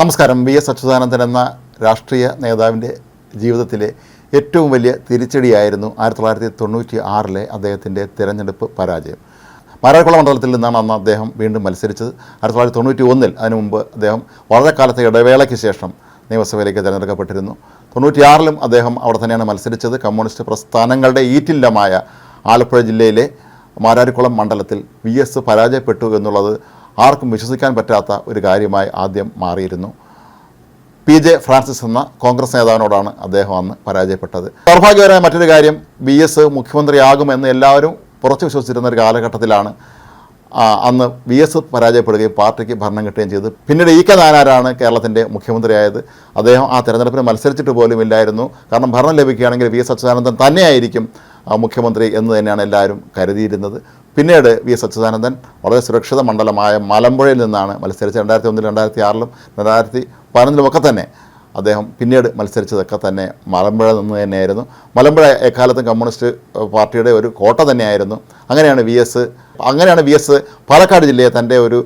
നമസ്കാരം. V S Achuthanandan എന്ന രാഷ്ട്രീയ നേതാവിന്റെ ജീവിതത്തിലെ ഏറ്റവും വലിയ തിരിച്ചടിയായിരുന്നു ആയിരത്തി തൊള്ളായിരത്തി തൊണ്ണൂറ്റി ആറിലെ അദ്ദേഹത്തിന്റെ തിരഞ്ഞെടുപ്പ് പരാജയം. മാരാർക്കുള മണ്ഡലത്തിൽ നിന്നാണ് അന്ന് അദ്ദേഹം വീണ്ടും മത്സരിച്ചത്. ആയിരത്തി തൊള്ളായിരത്തി തൊണ്ണൂറ്റി ഒന്നിൽ അതിനു മുമ്പ് അദ്ദേഹം വളരെ കാലത്തെ ഇടവേളയ്ക്ക് ശേഷം നിയമസഭയിലേക്ക് തിരഞ്ഞെടുക്കപ്പെട്ടിരുന്നു. തൊണ്ണൂറ്റിയാറിലും അദ്ദേഹം അവിടെ തന്നെയാണ് മത്സരിച്ചത്. കമ്മ്യൂണിസ്റ്റ് പ്രസ്ഥാനങ്ങളുടെ ഈറ്റില്ലമായ ആലപ്പുഴ ജില്ലയിലെ മാരാരിക്കുളം മണ്ഡലത്തിൽ വി എസ് പരാജയപ്പെട്ടു എന്നുള്ളത് ആർക്കും വിശ്വസിക്കാൻ പറ്റാത്ത ഒരു കാര്യമായി ആദ്യം മാറിയിരുന്നു. പി ജെ ഫ്രാൻസിസ് എന്ന കോൺഗ്രസ് നേതാവിനോടാണ് അദ്ദേഹം അന്ന് പരാജയപ്പെട്ടത്. ദൗർഭാഗ്യകരമായ മറ്റൊരു കാര്യം ബി എസ് മുഖ്യമന്ത്രിയാകുമെന്ന് എല്ലാവരും പുറച്ചു വിശ്വസിച്ചിരുന്ന ഒരു കാലഘട്ടത്തിലാണ് അന്ന് വി എസ് പരാജയപ്പെടുകയും പാർട്ടിക്ക് ഭരണം കിട്ടുകയും ചെയ്തു പിന്നീട് ഇ കെ നായനാരാണ് കേരളത്തിന്റെ മുഖ്യമന്ത്രിയായത്. അദ്ദേഹം ആ തെരഞ്ഞെടുപ്പിന് മത്സരിച്ചിട്ട് പോലും ഇല്ലായിരുന്നു. കാരണം ഭരണം ലഭിക്കുകയാണെങ്കിൽ വി എസ് അച്യുതാനന്ദൻ തന്നെയായിരിക്കും മുഖ്യമന്ത്രി എന്ന് തന്നെയാണ് എല്ലാവരും കരുതിയിരുന്നത്. പിന്നീട് വി എസ് അച്യുതാനന്ദൻ വളരെ സുരക്ഷിത മണ്ഡലമായ മലമ്പുഴയിൽ നിന്നാണ് മത്സരിച്ച് രണ്ടായിരത്തി ഒന്നിൽ രണ്ടായിരത്തി ആറിലും രണ്ടായിരത്തി പതിനൊന്നിലുമൊക്കെ തന്നെ അദ്ദേഹം പിന്നീട് മത്സരിച്ചതൊക്കെ തന്നെ മലമ്പുഴ നിന്ന് തന്നെയായിരുന്നു. മലമ്പുഴ എക്കാലത്തും കമ്മ്യൂണിസ്റ്റ് പാർട്ടിയുടെ ഒരു കോട്ട തന്നെയായിരുന്നു. അങ്ങനെയാണ് വി എസ് അങ്ങനെയാണ് വി എസ് പാലക്കാട് ജില്ലയെ തന്റെ ഒരു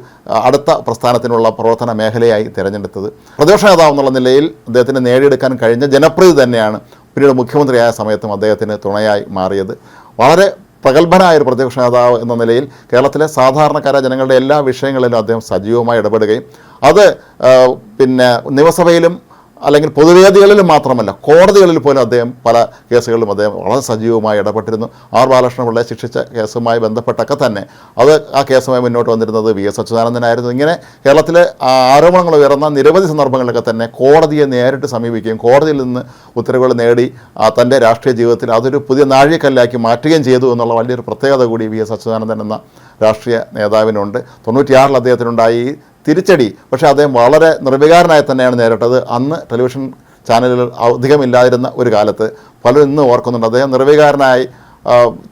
അടുത്ത പ്രസ്ഥാനത്തിനുള്ള പ്രവർത്തന മേഖലയായി തിരഞ്ഞെടുത്തത്. പ്രതിപക്ഷ നേതാവ് എന്നുള്ള നിലയിൽ അദ്ദേഹത്തിന് നേടിയെടുക്കാൻ കഴിഞ്ഞ ജനപ്രീതി തന്നെയാണ് പിന്നീട് മുഖ്യമന്ത്രിയായ സമയത്തും അദ്ദേഹത്തിന് തുണയായി മാറിയത്. വളരെ പ്രഗത്ഭനായ ഒരു പ്രതിപക്ഷ നേതാവ് എന്ന നിലയിൽ കേരളത്തിലെ സാധാരണക്കാരായ ജനങ്ങളുടെ എല്ലാ വിഷയങ്ങളിലും അദ്ദേഹം സജീവമായി ഇടപെടുകയും അത് പിന്നെ നിയമസഭയിലും അല്ലെങ്കിൽ പൊതുവേദികളിലും മാത്രമല്ല കോടതികളിൽ പോലും അദ്ദേഹം പല കേസുകളിലും അദ്ദേഹം വളരെ സജീവമായി ഇടപെട്ടിരുന്നു. ആർ ബാലകൃഷ്ണപിള്ളയെ ശിക്ഷിച്ച കേസുമായി ബന്ധപ്പെട്ടൊക്കെ തന്നെ. അത് ആ കേസുമായി മുന്നോട്ട് വന്നിരുന്നത് വി എസ് അച്യുതാനന്ദനായിരുന്നു ഇങ്ങനെ കേരളത്തിലെ ആരോപണങ്ങൾ ഉയർന്ന നിരവധി സന്ദർഭങ്ങളിലൊക്കെ തന്നെ കോടതിയെ നേരിട്ട് സമീപിക്കുകയും കോടതിയിൽ നിന്ന് ഉത്തരവുകൾ നേടി തന്റെ രാഷ്ട്രീയ ജീവിതത്തിൽ അതൊരു പുതിയ നാഴികക്കല്ലാക്കി മാറ്റുകയും ചെയ്തു എന്നുള്ള വലിയൊരു പ്രത്യേകത കൂടി വി എസ് അച്യുതാനന്ദൻ എന്ന രാഷ്ട്രീയ നേതാവിനുണ്ട്. തൊണ്ണൂറ്റിയാറിൽ അദ്ദേഹത്തിനുണ്ടായി തിരിച്ചടി. പക്ഷേ അദ്ദേഹം വളരെ നിർവികാരനായി തന്നെയാണ് നേരിട്ടത്. അന്ന് ടെലിവിഷൻ ചാനലുകൾ അധികമില്ലാതിരുന്ന ഒരു കാലത്ത് പലരും ഇന്ന് ഓർക്കുന്നുണ്ട്. അദ്ദേഹം നിർവികാരനായി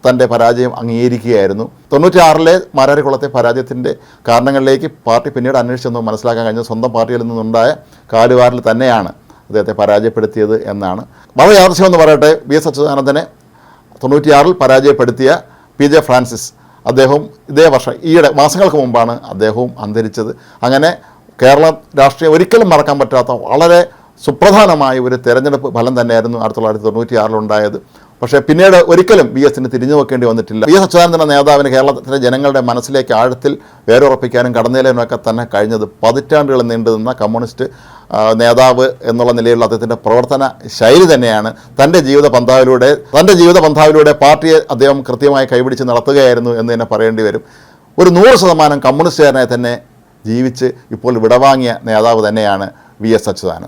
തന്റെ പരാജയം അംഗീകരിക്കുകയായിരുന്നു. തൊണ്ണൂറ്റിയാറിലെ മാരാരിക്കുളത്തെ പരാജയത്തിന്റെ കാരണങ്ങളിലേക്ക് പാർട്ടി പിന്നീട് അന്വേഷിച്ചെന്ന് മനസ്സിലാക്കാൻ കഴിഞ്ഞ സ്വന്തം പാർട്ടിയിൽ നിന്നുണ്ടായ കാലുവാരിൽ തന്നെയാണ് അദ്ദേഹത്തെ പരാജയപ്പെടുത്തിയത് എന്നാണ്. വളരെ യാദൃശ്യമെന്ന് പറയട്ടെ വി എസ് അച്യുതാനന്ദനെ തൊണ്ണൂറ്റിയാറിൽ പരാജയപ്പെടുത്തിയ പി ജെ ഫ്രാൻസിസ്. അദ്ദേഹവും ഇതേ വർഷം ഈയിടെ മാസങ്ങൾക്ക് മുമ്പാണ് അദ്ദേഹവും അന്തരിച്ചത്. അങ്ങനെ കേരള രാഷ്ട്രീയം ഒരിക്കലും മറക്കാൻ പറ്റാത്ത വളരെ സുപ്രധാനമായ ഒരു തെരഞ്ഞെടുപ്പ് ഫലം തന്നെയായിരുന്നു ആയിരത്തി തൊള്ളായിരത്തി തൊണ്ണൂറ്റി ആറിലുണ്ടായത് പക്ഷേ പിന്നീട് ഒരിക്കലും വി എസിന് തിരിഞ്ഞു നോക്കേണ്ടി വന്നിട്ടില്ല. വി എസ് അച്യുതാനന്ദൻ എന്ന നേതാവിന് കേരളത്തിലെ ജനങ്ങളുടെ മനസ്സിലേക്ക് ആഴത്തിൽ വേരുറപ്പിക്കാനും കടന്നേലാനുമൊക്കെ തന്നെ കഴിഞ്ഞത് പതിറ്റാണ്ടുകൾ നീണ്ടു നിന്ന കമ്മ്യൂണിസ്റ്റ് നേതാവ് എന്നുള്ള നിലയിലുള്ള അദ്ദേഹത്തിന്റെ പ്രവർത്തന ശൈലി തന്നെയാണ്. തന്റെ ജീവിത പന്ഥാവിലൂടെ തന്റെ ജീവിത പന്ഥാവിലൂടെ പാർട്ടിയെ അദ്ദേഹം കൃത്യമായി കൈപിടിച്ച് നടത്തുകയായിരുന്നു എന്ന് തന്നെ പറയേണ്ടി വരും. ഒരു നൂറ് ശതമാനം കമ്മ്യൂണിസ്റ്റുകാരനെ തന്നെ ജീവിച്ച് ഇപ്പോൾ വിടവാങ്ങിയ നേതാവ് തന്നെയാണ് വി എസ് അച്യുതാനന്ദൻ.